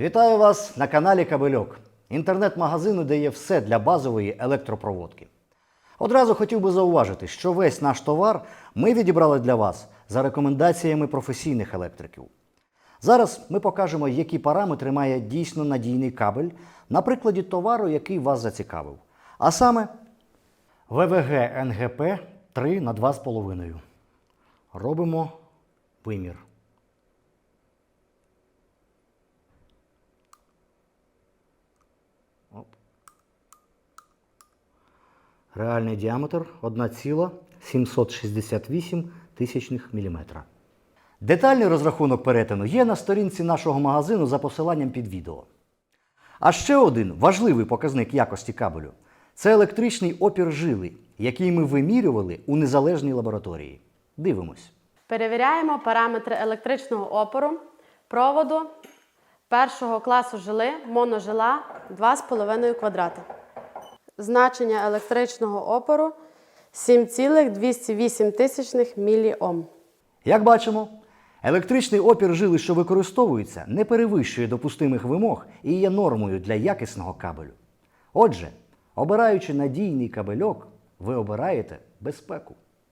Вітаю вас на каналі Кабельок, інтернет-магазину, де є все для базової електропроводки. Одразу хотів би зауважити, що весь наш товар ми відібрали для вас за рекомендаціями професійних електриків. Зараз ми покажемо, які параметри має дійсно надійний кабель на прикладі товару, який вас зацікавив. А саме ВВГ НГП 3 на 2,5. Робимо вимір. Оп. Реальний діаметр 1,768 тисячних міліметра. Детальний розрахунок перетину є на сторінці нашого магазину за посиланням під відео. А ще один важливий показник якості кабелю це електричний опір жили, який ми вимірювали у незалежній лабораторії. Дивимось. Перевіряємо параметри електричного опору проводу першого класу жили моножила 2,5 квадрати. Значення електричного опору 7,208 тисячних міліом. Як бачимо, електричний опір жили, що використовується, не перевищує допустимих вимог і є нормою для якісного кабелю. Отже, обираючи надійний кабельок, ви обираєте безпеку.